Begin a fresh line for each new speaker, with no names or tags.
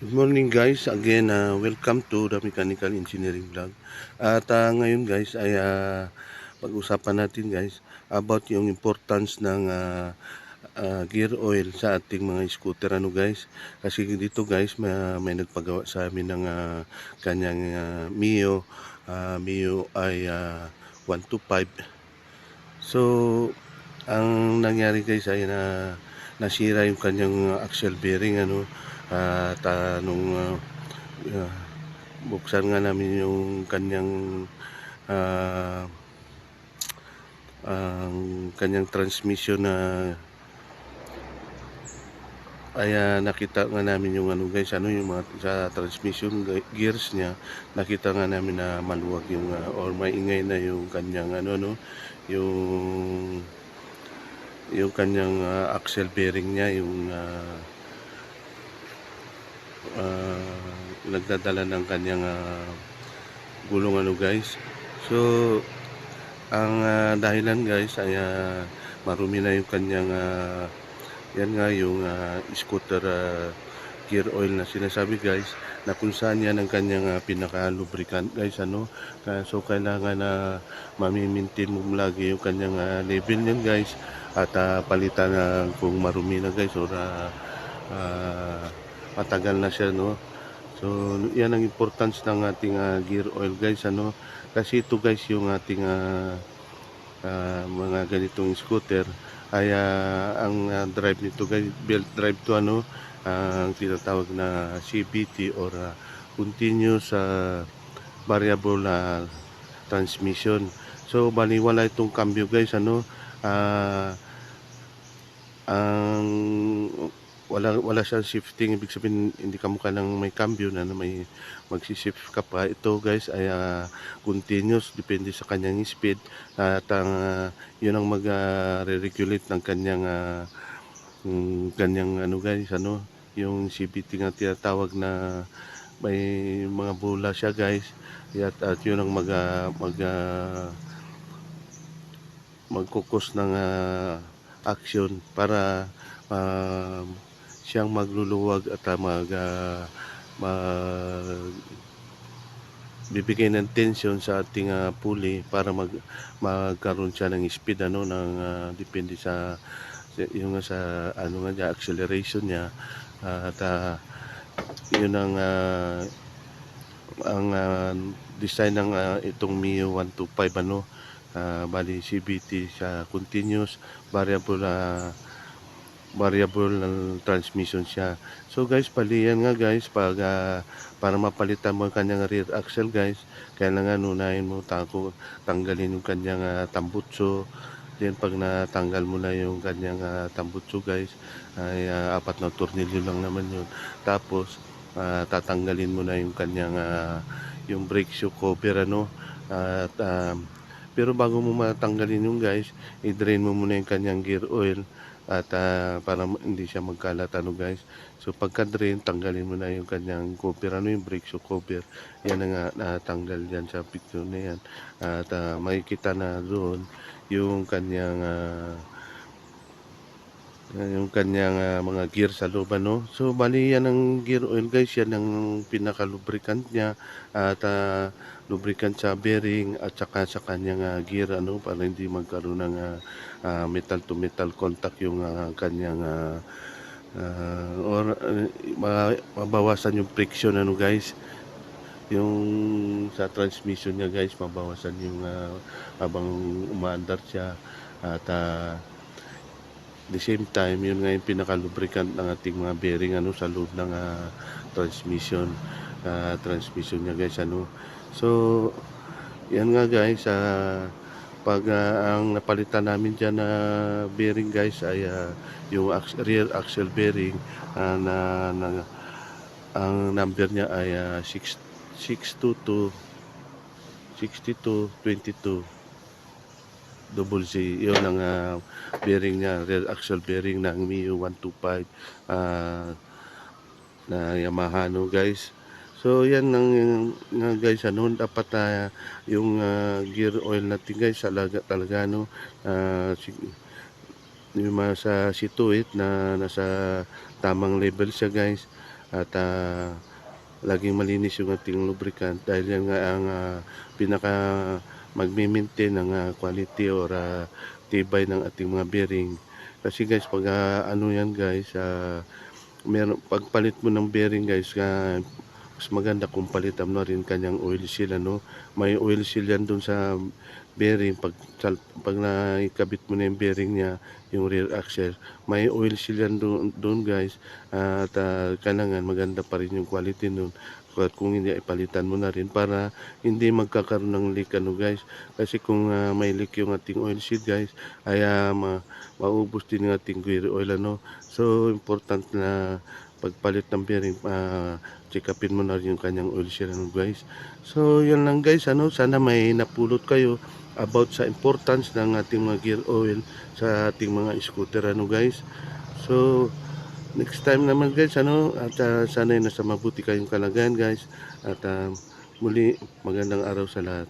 Good morning guys, again uh, welcome to the Mechanical Engineering Vlog. At uh, ngayon guys ay uh, pag-usapan natin guys about yung importance ng uh, uh, gear oil sa ating mga scooter. Ano guys? Kasi dito guys may, may nagpagawa sa amin ng uh, kanyang uh, Mio. Uh, Mio ay uh, 125 So ang nangyari guys ay na nasira yung kanyang axle bearing ano at uh, nung uh, uh, buksan nga namin yung kanyang uh, ang kanyang transmission na ay uh, nakita nga namin yung ano guys ano yung mga sa transmission gears niya nakita nga namin na maluwag yung uh, or maingay na yung kanyang ano no yung yung kanyang uh, axle bearing niya yung uh, uh, nagdadala ng kanyang uh, gulong ano guys. So ang uh, dahilan guys ay uh, marumi na yung kanyang uh, yan nga yung uh, scooter uh, gear oil na sinasabi guys na kung saan yan ang kanyang uh, pinaka lubricant guys ano. So kailangan na uh, mamimintin mo lagi yung kanyang uh, level yan guys at uh, palitan na uh, kung marumi na guys or uh, uh, matagal na siya no? So yan ang importance ng ating uh, gear oil guys ano? Kasi ito guys yung ating uh, uh, mga ganitong scooter ay uh, ang uh, drive nito guys belt drive to ano? Uh, ang tinatawag na CBT or uh, continuous uh, variable uh, transmission. So baliwala itong cambio guys ano? Uh, ang wala wala siyang shifting. Ibig sabihin hindi ka mukha ng may cambio na, na may magsishift ka pa. Ito guys ay uh, continuous. Depende sa kanyang speed. At ang uh, yun ang mag-regulate uh, ng kanyang uh, kanyang ano guys ano yung CBT nga tinatawag na may mga bola siya guys. At, at yun ang mag uh, mag uh, magkukos ng uh, action para uh, siyang magluluwag at uh, mag, uh, mag bibigay ng tension sa ating uh, pulley para mag magkaroon siya ng speed ano ng uh, depende sa yung sa ano nga niya acceleration niya. Uh, at uh, yun ang uh, ang uh, design ng uh, itong Mio 125 ano. Uh, bali CBT sa continuous variable uh, variable ng transmission siya. So guys, paliyan nga guys pag uh, para mapalitan mo ang kanyang rear axle guys, kailangan unahin mo tako tanggalin yung kanyang uh, tambutso. Then pag natanggal mo na yung kanyang uh, tambutso guys, ay uh, apat na tornilyo lang naman yun. Tapos uh, tatanggalin mo na yung kanyang uh, yung brake shoe cover ano at uh, pero bago mo matanggalin yung guys, i-drain mo muna yung kanyang gear oil at uh, para hindi siya magkalat. Ano guys? So pagka drain tanggalin mo na yung kanyang cover. Ano yung brake? Shoe cover. Yan na nga natanggal yan sa picture na yan. At uh, makikita na doon yung kanyang uh, yung kanyang uh, mga gear sa loob ano. So bali yan ang gear oil guys. Yan ang pinaka lubricant niya at uh, lubricant sa bearing at saka sa kanyang uh, gear ano para hindi magkaroon ng uh, uh, metal to metal contact yung uh, kanyang uh, uh, or uh, mabawasan yung friction ano guys. Yung sa transmission niya guys mabawasan yung uh, habang umaandar siya at uh, the same time yun nga yung pinaka lubricant ng ating mga bearing ano sa loob ng uh, transmission uh, transmission niya guys ano. So yan nga guys uh, pag uh, ang napalitan namin dyan na uh, bearing guys ay uh, yung ax rear axle bearing uh, na, na ang number niya ay uh, 6 622 62 22 double Z yun ang uh, bearing niya rear axle bearing ng Mio 125 uh, na Yamaha no guys? So yan ang uh, guys ano dapat uh, yung uh, gear oil natin guys talaga talaga no? Uh, yung sa situate na nasa tamang level siya guys. At ah, laging malinis yung ating lubricant dahil yan nga ang ah, pinaka magme-maintain ng ah, quality or ah, tibay ng ating mga bearing. Kasi guys, pag ah, ano yan guys, ah, meron pagpalit mo ng bearing guys, ah, mas maganda kung palitan mo rin kanyang oil seal ano. May oil seal yan dun sa bearing pag pag naikabit mo na yung bearing niya, yung rear axle, may oil seal yan doon, guys. At ah, kailangan maganda pa rin yung quality nun. At kung hindi ipalitan mo na rin para hindi magkakaroon ng leak ano guys. Kasi kung ah, may leak yung ating oil seal guys, ay ah, ma- maubos din yung ating gear oil ano. So important na pagpalit ng bearing, uh, check upin mo na rin yung kanyang oil seal ano guys. So yan lang guys, ano, sana may napulot kayo about sa importance ng ating mga gear oil sa ating mga scooter ano guys. So next time naman guys, ano, at uh, sana ay nasa mabuti kayong kalagayan guys. At ah, muli magandang araw sa lahat.